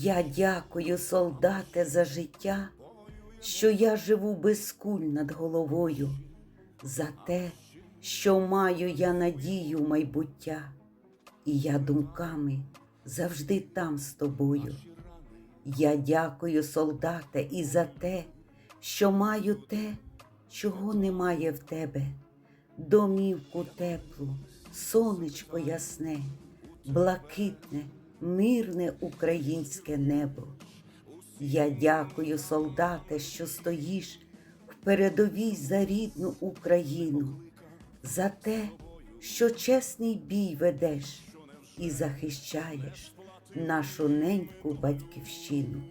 Я дякую, солдате, за життя, що я живу без куль над головою, за те, що маю я надію майбуття, і я думками завжди там з тобою. Я дякую, солдате, і за те, що маю те, чого немає в тебе, домівку теплу, сонечко ясне, блакитне, мирне українське небо. Я дякую, солдате, що стоїш в передовій за рідну Україну, за те, що чесний бій ведеш і захищаєш нашу неньку батьківщину.